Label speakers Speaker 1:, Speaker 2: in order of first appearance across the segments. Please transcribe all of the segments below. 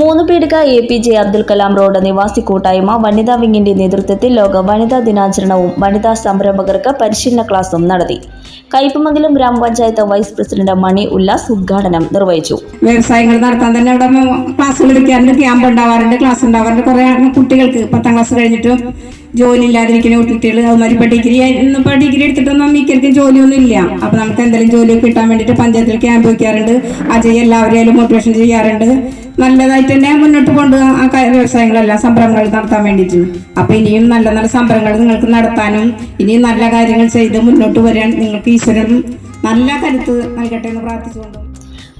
Speaker 1: മൂന്ന് പീടിക A P J Abdul Kalam road നിവാസി കൂട്ടായ്മ വനിതാ വിങ്ങിന്റെ നേതൃത്വത്തിൽ ലോക വനിതാ ദിനാചരണവും വനിതാ സംരംഭകർക്ക് പരിശീലന ക്ലാസും നടത്തി. കയ്പമംഗലം ഗ്രാമപഞ്ചായത്ത് വൈസ് പ്രസിഡന്റ് മണി ഉല്ലാസ് ഉദ്ഘാടനം നിർവഹിച്ചു.
Speaker 2: വ്യവസായങ്ങൾ നടത്താൻ തന്നെ അവിടെ ക്ലാസ്സുകൾ എടുക്കാറുണ്ട് ക്യാമ്പ് ഉണ്ടാവാറുണ്ട് ക്ലാസ് ഉണ്ടാവാറുണ്ട്. കുറെ കുട്ടികൾക്ക് പത്താം ക്ലാസ് കഴിഞ്ഞിട്ടും ജോലി ഇല്ലാതിരിക്കുന്ന കുട്ടികൾ അതുമാതിരി ഇപ്പം ഡിഗ്രി ഇന്നിപ്പോൾ ഡിഗ്രി എടുത്തിട്ടൊന്നും മിക്കർക്കും ജോലിയൊന്നും ഇല്ല. അപ്പോൾ നമുക്ക് എന്തെങ്കിലും ജോലി കിട്ടാൻ വേണ്ടിയിട്ട് പഞ്ചായത്തിൽ ക്യാമ്പ് വയ്ക്കാറുണ്ട് അജയ് എല്ലാവരെയും മോട്ടിവേഷൻ ചെയ്യാറുണ്ട്. നല്ലതായിട്ട് തന്നെ മുന്നോട്ട് കൊണ്ട് ആ വ്യവസായങ്ങളെല്ലാം സംരംഭങ്ങൾ നടത്താൻ വേണ്ടിയിട്ട്. അപ്പം ഇനിയും നല്ല നല്ല സംരംഭങ്ങൾ നിങ്ങൾക്ക് നടത്താനും ഇനിയും നല്ല കാര്യങ്ങൾ ചെയ്ത് മുന്നോട്ട് വരാൻ നിങ്ങൾക്ക് ഈശ്വരൻ നല്ല കരുത്ത് നൽകട്ടെ എന്ന് പ്രാർത്ഥിച്ചുകൊണ്ട്.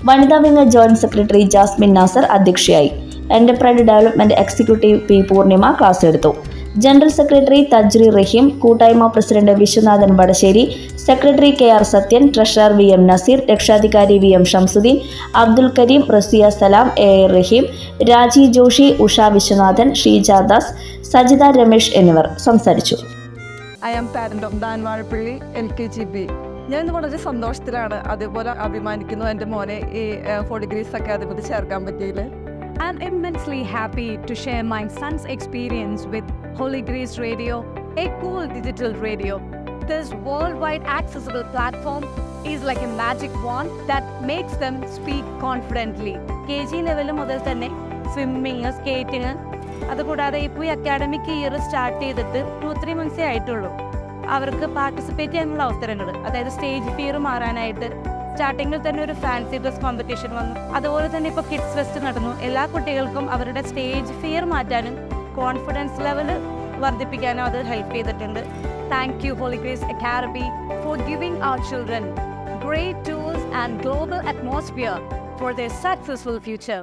Speaker 1: വനിതാ wing joint secretary Jasmine Nasar അധ്യക്ഷയായി. Enterprise development executive P Poornima class എടുത്തു. ജനറൽ സെക്രട്ടറി തജ്രി റഹീം കൂട്ടായ്മ president Viswanathan Vadasseri secretary K R Sathyan treasurer V M Naseer രക്ഷാധികാരി V M Shamsuddin Abdul Karim Rasiya Salam A A Rahim Raji Joshi Usha Viswanathan Sheeja Das Sajitha Ramesh എന്നിവർ സംസാരിച്ചു.
Speaker 3: I am parent of K G B ഞാൻ ഇന്ന് വളരെ സന്തോഷത്തിലാണ് അതേപോലെ അഭിമാനിക്കുന്നു എന്റെ മോനെ ഈ ഫോർ ഡിഗ്രീസ് അക്കാദമിയിൽ ചേർക്കാൻ പറ്റിയതിൽ
Speaker 4: I'm immensely happy to share my son's experience with Holy Grace Radio, a cool digital radio. This worldwide accessible platform is like a magic wand that makes them speak confidently. K G level മുതൽ തന്നെ swimming skating അതുകൂടാതെ ഇപ്പോൾ ഈ academic year start ചെയ്തിട്ട് two three മന്ത്സേ ആയിട്ടുള്ളൂ അവർക്ക് participate ചെയ്യാനുള്ള അവസരങ്ങൾ അതായത് സ്റ്റേജ് ഫിയർ മാറാനായിട്ട് സ്റ്റാർട്ടിങ്ങിൽ തന്നെ ഒരു ഫാൻസി ഡ്രസ് കോമ്പറ്റീഷൻ വന്നു. അതുപോലെ തന്നെ ഇപ്പോൾ കിഡ്സ് ഫെസ്റ്റ് നടന്നു. എല്ലാ കുട്ടികൾക്കും അവരുടെ സ്റ്റേജ് ഫിയർ മാറ്റാനും കോൺഫിഡൻസ് ലെവൽ വർദ്ധിപ്പിക്കാനും അത് ഹെൽപ്പ് ചെയ്തിട്ടുണ്ട്. Thank you Holy Grace Academy for giving our children great tools and global atmosphere for the successful future